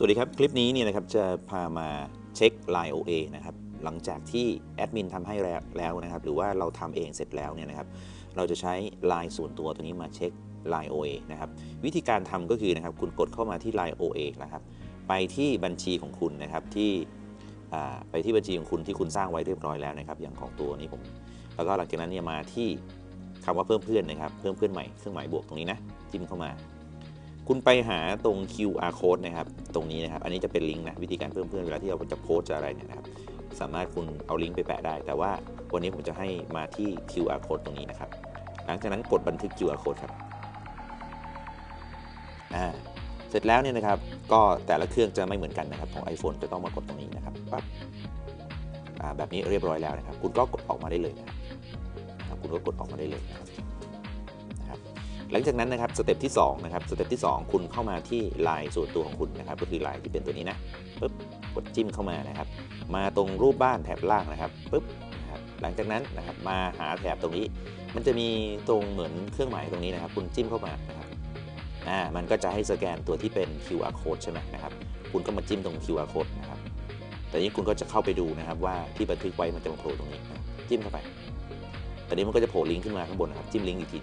สวัสดีครับ คลิปนี้เนี่ยนะครับจะพามาเช็ค Line OA นะครับหลังจากที่แอดมินทำให้แล้วนะครับหรือว่าเราทำเองเสร็จแล้วเนี่ยนะครับเราจะใช้ Line ส่วนตัวตัวนี้มาเช็ค Line OA นะครับวิธีการทำก็คือนะครับคุณกดเข้ามาที่ Line OA นะครับไปที่บัญชีของคุณนะครับที่ไปที่บัญชีของคุณที่คุณสร้างไว้เรียบร้อยแล้วนะครับอย่างของตัวนี้ผม แล้วก็หลังจากนั้นเนี่ยมาที่คำว่าเพิ่มเพื่อนนะครับเพิ่มเพื่อนใหม่เครื่องหมายบวกตรงนี้นะจิ้มเข้ามา คุณไปหาตรง QR code นะครับ ตรงนี้นะครับ อันนี้จะเป็นลิงก์นะ วิธีการเพิ่มเพื่อนเวลาที่เราจะโพสจะอะไรเนี่ยนะครับ สามารถคุณเอาลิงก์ไปแปะได้ แต่ว่าวันนี้ผมจะให้มาที่ QR code ตรงนี้นะครับ หลังจากนั้นกดบันทึก QR code ครับ อ่า เสร็จแล้วเนี่ยนะครับ ก็แต่ละเครื่องจะไม่เหมือนกันนะครับ ของ iPhone จะต้องมากดตรงนี้นะครับ ปั๊บ อ่า แบบนี้เรียบร้อยแล้วนะครับ คุณก็กดออกมาได้เลยนะครับ คุณก็กดออกมาได้เลยนะครับ หลังจากนั้นนะครับสเต็ปที่2นะครับสเต็ปที่ 2 คุณเข้ามาที่ไลน์ส่วนตัวของคุณนะครับก็คือไลน์ที่เป็นตัวนี้นะปุ๊บกดจิ้มเข้ามานะครับ มาตรงรูปบ้านแถบล่างนะครับปุ๊บนะครับหลังจากนั้นนะครับมาหาแถบตรงนี้ มันจะมีตรงเหมือนเครื่องหมายตรงนี้นะครับ คุณจิ้มเข้ามานะครับอ่ามันก็จะให้สแกนตัวที่เป็น QR code ใช่ไหมนะครับคุณก็มาจิ้มตรง QR code นะครับแต่นี้คุณก็จะเข้าไปดูนะครับว่าที่บันทึกไว้มันจะมาโผล่ตรงนี้นะจิ้มเข้าไปต่นี้มันก็จะโผล่ลิงก์ขึ้นมาข้างบนนะครับจิ้มลิงก์อีกที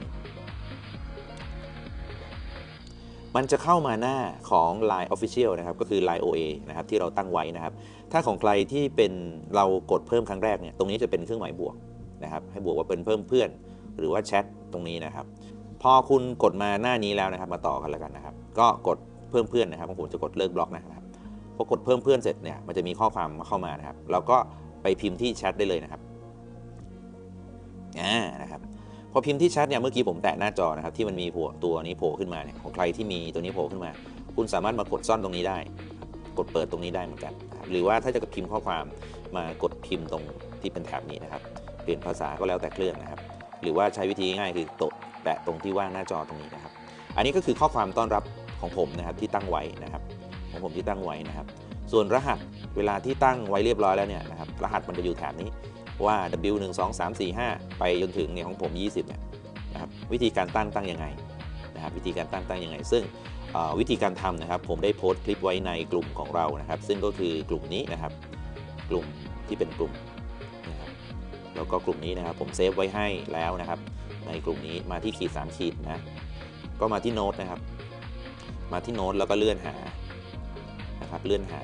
มันจะเข้ามาหน้าของ Line Official นะครับก็คือ Line OA นะครับที่เราตั้งไว้นะครับ ถ้าของใครที่เป็นเรากดเพิ่มครั้งแรกเนี่ยตรงนี้จะเป็นเครื่องหมายบวกนะครับให้บวกว่าเป็นเพิ่มเพื่อน หรือว่าแชทตรงนี้นะครับ พอคุณกดมาหน้านี้แล้วนะครับ มาต่อกันแล้วกันนะครับ ก็กดเพิ่มเพื่อนนะครับของผมจะกดเลิกบล็อกนะครับพอกดเพิ่มเพื่อนเสร็จเนี่ยมันจะมีข้อความเข้ามานะครับเราก็ไปพิมพ์ที่แชทได้เลยนะครับอ่านะครับ พอพิมพ์ที่แชทเนี่ยเมื่อกี้ผมแตะหน้าจอนะครับที่มันมีตัวนี้โผล่ขึ้นมาเนี่ยของใครที่มีตัวนี้โผล่ขึ้นมา คุณสามารถมากดซ่อนตรงนี้ได้ กดเปิดตรงนี้ได้เหมือนกัน หรือว่าถ้าจะพิมพ์ข้อความมากดพิมพ์ตรงที่เป็นแถบนี้นะครับเปลี่ยนภาษาก็แล้วแต่เครื่องนะครับ หรือว่าใช้วิธีง่ายคือตดแตะตรงที่ว่างหน้าจอตรงนี้นะครับ อันนี้ก็คือข้อความต้อนรับของผมนะครับที่ตั้งไว้นะครับ ของผมที่ตั้งไว้นะครับ ส่วนรหัสเวลาที่ตั้งไว้เรียบร้อยแล้วเนี่ยนะครับรหัสมันจะอยู่แถบนี้ ว่า W 1 2 3 4 5 ไปจนถึงเนี่ยของผม 20เนี่ยนะครับวิธีการตั้งตั้งยังไงนะครับวิธีการตั้งตั้งยังไง ซึ่งวิธีการทำนะครับ ผมได้โพสต์คลิปไว้ในกลุ่มของเรานะครับ ซึ่งก็คือกลุ่มนี้นะครับ กลุ่มที่เป็นกลุ่มนะครับแล้วก็กลุ่มนี้นะครับผมเซฟไว้ให้แล้วนะครับ ในกลุ่มนี้มาที่ขีด3ขีดนะก็มาที่โน้ตนะครับ มาที่โน้ตแล้วก็เลื่อนหานะครับ เลื่อนหา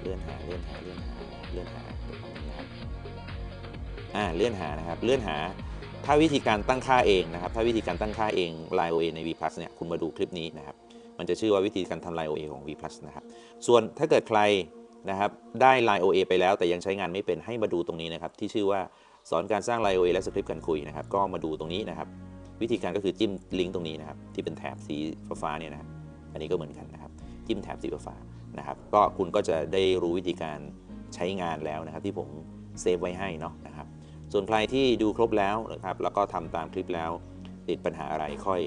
เลื่อนหาเลื่อนหาเลื่อนหาเลื่อนหานะครับ อ่าเลื่อนหานะครับเลื่อนหา ถ้าวิธีการตั้งค่าเองนะครับ ถ้าวิธีการตั้งค่าเอง Line OA ใน V Plus เนี่ยคุณมาดูคลิปนี้นะครับ มันจะชื่อว่าวิธีการทำ Line OA ของ V Plus นะครับ ส่วนถ้าเกิดใครนะครับได้ Line OA ไปแล้วแต่ยังใช้งานไม่เป็นให้มาดูตรงนี้นะครับที่ชื่อว่าสอนการสร้าง Line OA และสคริปต์การคุยนะครับก็มาดูตรงนี้นะครับ วิธีการก็คือจิ้มลิงก์ตรงนี้นะครับที่เป็นแถบสีฟ้าเนี่ยนะครับอันนี้ก็เหมือนกันนะครับจิ้มแถบสีฟ้านะครับก็คุณก็จะได้รู้วิธีการใช้งานแล้วนะครับที่ผมเซฟไว้ให้เนาะนะครับ ส่วนใครที่ดูครบแล้วนะครับ แล้วก็ทำตามคลิปแล้ว ติดปัญหาอะไรค่อย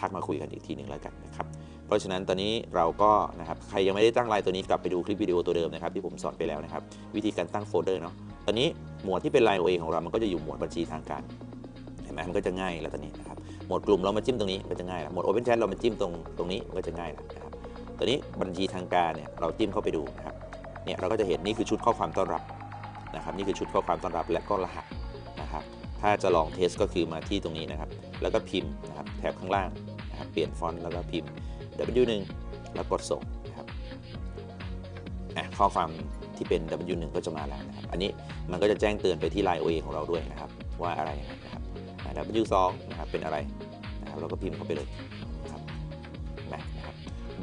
ทักมาคุยกันอีกทีหนึ่งแล้วกันนะครับ เพราะฉะนั้นตอนนี้เราก็นะครับใครยังไม่ได้ตั้งไลน์ตัวนี้กลับไปดูคลิปวิดีโอตัวเดิมนะครับที่ผมสอนไปแล้วนะครับ วิธีการตั้งโฟลเดอร์เนาะตอนนี้หมวดที่เป็นไลน์ OA ของเรา มันก็จะอยู่หมวดบัญชีทางการเห็นไหมมันก็จะง่ายแล้วตอนนี้นะครับหมวดกลุ่มเรามาจิ้มตรงนี้ก็จะง่ายแล้วหมวด Open Chat เรามาจิ้มตรงตรงนี้มันก็จะง่ายแล้วนะครับตอนนี้บัญชีทางการเนี่ยเราจิ้มเข้าไปดูนะครับเนี่ยเราก็จะเห็นนี่คือชุดข้อความต้อนรับนะครับนี่คือชุดข้อความต้อนรับและก็รหัส นะครับ ถ้าจะลองเทสก็คือมาที่ตรงนี้นะครับ แล้วก็พิมพ์นะครับแถบข้างล่างนะครับเปลี่ยนฟอนต์แล้วก็พิมพ์ W1 แล้วกดส่งนะครับอะข้อความที่เป็น W1 ก็จะมาแล้วนะครับ อันนี้มันก็จะแจ้งเตือนไปที่ Line OA ของเราด้วยนะครับ ว่าอะไรนะครับ W2 นะครับเป็นอะไรนะครับเราก็พิมพ์เข้าไปเลยนะครับนะครับ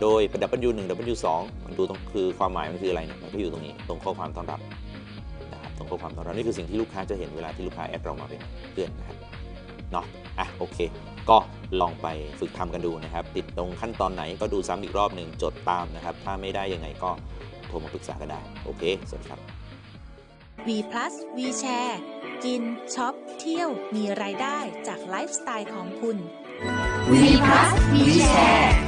โดย W1 W2 มันดูตรงคือความหมายมันคืออะไรเนี่ยมันก็อยู่ตรงนี้ตรงข้อความต้อนรับ นะครับตรงข้อความต้อนรับนี่คือสิ่งที่ลูกค้าจะเห็นเวลาที่ลูกค้าแอดเรามาเป็นเพื่อนนะครับเนาะอะโอเค ก็ลองไปฝึกทำกันดูนะครับ ติดตรงขั้นตอนไหนก็ดูซ้ำอีกรอบหนึ่งจดตามนะครับ ถ้าไม่ได้ยังไงก็โทรมาปรึกษากันได้ โอเค สวัสดีครับ V Plus V Share กินช็อปเที่ยวมีรายได้จากไลฟ์สไตล์ของคุณ We Plus We Share